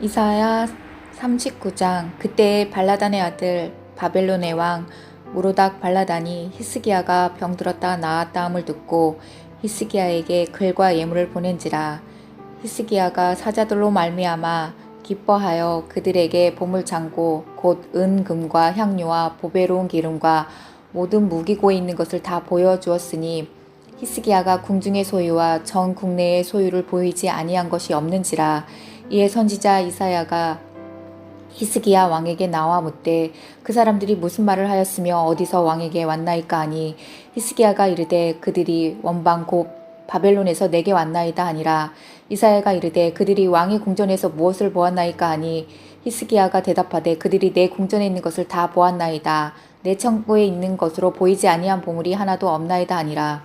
이사야 39장 그때 발라단의 아들 바벨론의 왕 무로닥 발라단이 히스기야가 병들었다 나았다함을 듣고 히스기야에게 글과 예물을 보낸지라. 히스기야가 사자들로 말미암아 기뻐하여 그들에게 보물 창고 곧 은금과 향료와 보배로운 기름과 모든 무기고에 있는 것을 다 보여 주었으니 히스기야가 궁중의 소유와 전 국내의 소유를 보이지 아니한 것이 없는지라 이에 선지자 이사야가 히스기야 왕에게 나와 묻되 그 사람들이 무슨 말을 하였으며 어디서 왕에게 왔나이까 하니 히스기야가 이르되 그들이 원방 곧 바벨론에서 내게 왔나이다 하니라. 이사야가 이르되 그들이 왕의 궁전에서 무엇을 보았나이까 하니 히스기야가 대답하되 그들이 내 궁전에 있는 것을 다 보았나이다. 내 창고에 있는 것으로 보이지 아니한 보물이 하나도 없나이다 하니라.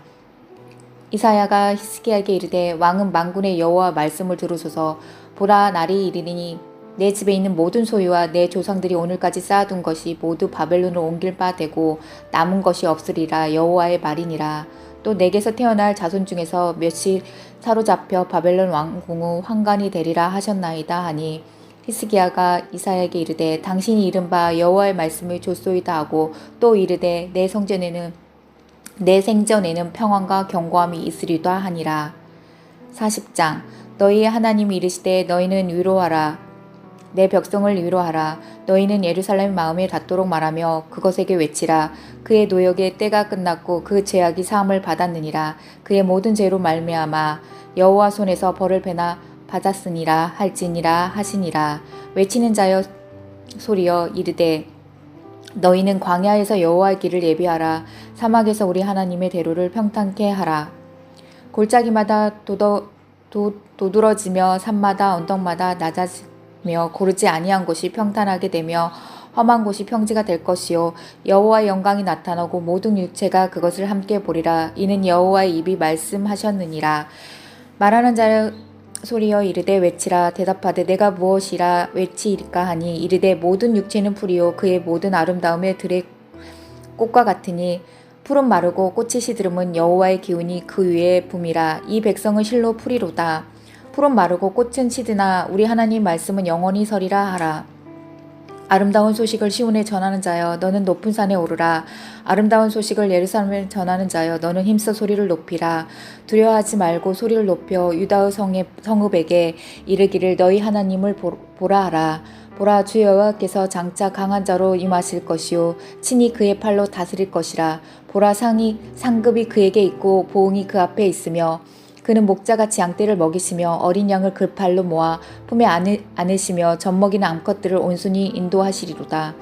이사야가 히스기야에게 이르되 왕은 만군의 여호와 말씀을 들으소서 보라 날이 이르리니 내 집에 있는 모든 소유와 내 조상들이 오늘까지 쌓아둔 것이 모두 바벨론으로 옮길 바 되고 남은 것이 없으리라 여호와의 말이니라 또 내게서 태어날 자손 중에서 몇이 사로잡혀 바벨론 왕궁의 황관이 되리라 하셨나이다 하니 히스기야가 이사야에게 이르되 당신이 이른바 여호와의 말씀을 줬소이다 하고 또 이르되 내 성전에는 내 생전에는 평안과 경고함이 있으리다 하니라. 40장 너희의 하나님이 이르시되 너희는 위로하라. 내 백성을 위로하라. 너희는 예루살렘 마음에 닿도록 말하며 그것에게 외치라. 그의 노역의 때가 끝났고 그 죄악이 사함을 받았느니라. 그의 모든 죄로 말미암아 여호와 손에서 벌을 배나 받았으니라 할지니라 하시니라. 외치는 자여 소리여 이르되 너희는 광야에서 여호와의 길을 예비하라. 사막에서 우리 하나님의 대로를 평탄케 하라. 골짜기마다 도더, 도, 도드러지며 산마다 언덕마다 낮아지며 고르지 아니한 곳이 평탄하게 되며 험한 곳이 평지가 될 것이요. 여호와의 영광이 나타나고 모든 육체가 그것을 함께 보리라. 이는 여호와의 입이 말씀하셨느니라. 말하는 자의 소리여 이르되 외치라. 대답하되 내가 무엇이라 외치리까 하니 이르되 모든 육체는 풀이요. 그의 모든 아름다움에 들의 꽃과 같으니 풀은 마르고 꽃이 시드름은 여호와의 기운이 그 위에 붐이라 이 백성은 실로 풀이로다. 풀은 마르고 꽃은 시드나 우리 하나님 말씀은 영원히 서리라 하라 아름다운 소식을 시온에 전하는 자여 너는 높은 산에 오르라. 아름다운 소식을 예루살렘에 전하는 자여 너는 힘써 소리를 높이라. 두려워하지 말고 소리를 높여 유다의 성의 성읍에게 이르기를 너희 하나님을 보- 보라 하라. 보라 주 여호와께서 장차 강한 자로 임하실 것이요. 친히 그의 팔로 다스릴 것이라. 보라 상이 상급이 그에게 있고 보응이 그 앞에 있으며 그는 목자같이 양떼를 먹이시며 어린 양을 그 팔로 모아 품에 안으, 안으시며 젖먹이는 암컷들을 온순히 인도하시리로다.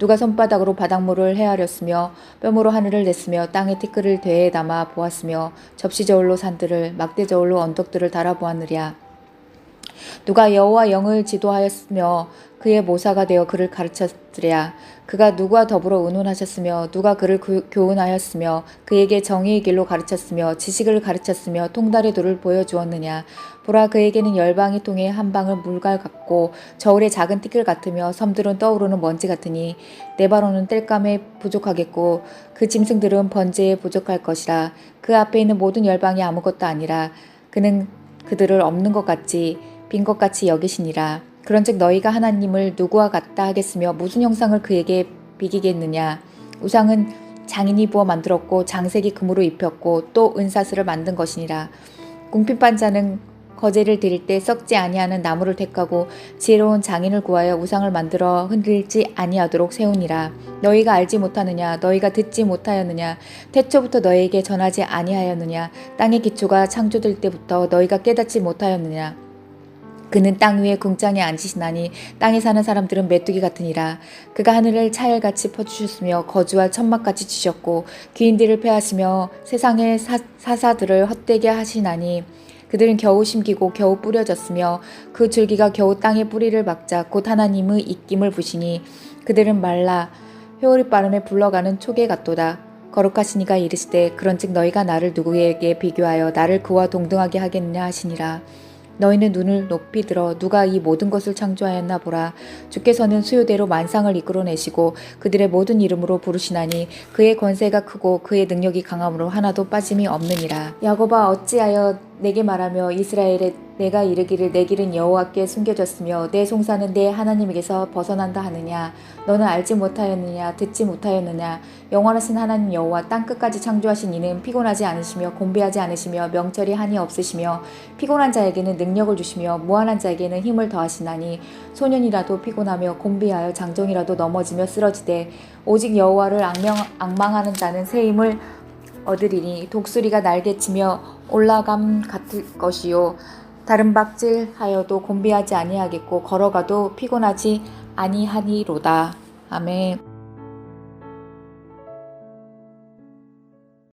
누가 손바닥으로 바닥물을 헤아렸으며 뼈으로 하늘을 냈으며 땅에 티끌을 되에 담아 보았으며 접시 저울로 산들을 막대 저울로 언덕들을 달아 보았느랴. 누가 여호와 영을 지도하였으며 그의 모사가 되어 그를 가르쳤으랴. 그가 누구와 더불어 의논하셨으며 누가 그를 교- 교훈하였으며 그에게 정의의 길로 가르쳤으며 지식을 가르쳤으며 통달의 도를 보여주었느냐? 보라 그에게는 열방이 통해 한 방울 물갈 같고 저울의 작은 티끌 같으며 섬들은 떠오르는 먼지 같으니 네바로는 땔감에 부족하겠고 그 짐승들은 번제에 부족할 것이라. 그 앞에 있는 모든 열방이 아무것도 아니라 그는 그들을 없는 것 같이 빈 것 같이 여기시니라. 그런즉 너희가 하나님을 누구와 같다 하겠으며 무슨 형상을 그에게 비기겠느냐. 우상은 장인이 부어 만들었고 장색이 금으로 입혔고 또 은사슬을 만든 것이니라. 궁핍반자는 거제를 드릴 때 썩지 아니하는 나무를 택하고 지혜로운 장인을 구하여 우상을 만들어 흔들지 아니하도록 세우니라. 너희가 알지 못하느냐 너희가 듣지 못하였느냐 태초부터 너희에게 전하지 아니하였느냐 땅의 기초가 창조될 때부터 너희가 깨닫지 못하였느냐 그는 땅 위에 궁장에 앉으시나니 땅에 사는 사람들은 메뚜기 같으니라. 그가 하늘을 차일같이 퍼주셨으며 거주할 천막같이 주셨고 귀인들을 패하시며 세상의 사, 사사들을 헛되게 하시나니 그들은 겨우 심기고 겨우 뿌려졌으며 그 줄기가 겨우 땅에 뿌리를 박자 곧 하나님의 입김을 부시니 그들은 말라 회오리 바람에 불러가는 초계 같도다. 거룩하시니가 이르시되 그런즉 너희가 나를 누구에게 비교하여 나를 그와 동등하게 하겠느냐 하시니라. 너희는 눈을 높이 들어 누가 이 모든 것을 창조하였나 보라. 주께서는 수요대로 만상을 이끌어내시고 그들의 모든 이름으로 부르시나니 그의 권세가 크고 그의 능력이 강함으로 하나도 빠짐이 없느니라. 야곱아 어찌하여 내게 말하며 이스라엘에 내가 이르기를 내 길은 여호와께 숨겨졌으며 내 송사는 내 하나님에게서 벗어난다 하느냐? 너는 알지 못하였느냐? 듣지 못하였느냐? 영원하신 하나님 여호와 땅 끝까지 창조하신 이는 피곤하지 않으시며 곤비하지 않으시며 명철이 한이 없으시며 피곤한 자에게는 능력을 주시며 무한한 자에게는 힘을 더하시나니 소년이라도 피곤하며 곤비하여 장정이라도 넘어지며 쓰러지되 오직 여호와를 악명, 악망하는 자는 새 힘을 얻으리니 독수리가 날개치며 올라감 같을 것이요 다른 박질 하여도 곤비하지 아니하겠고 걸어가도 피곤하지 아니하니로다 아멘.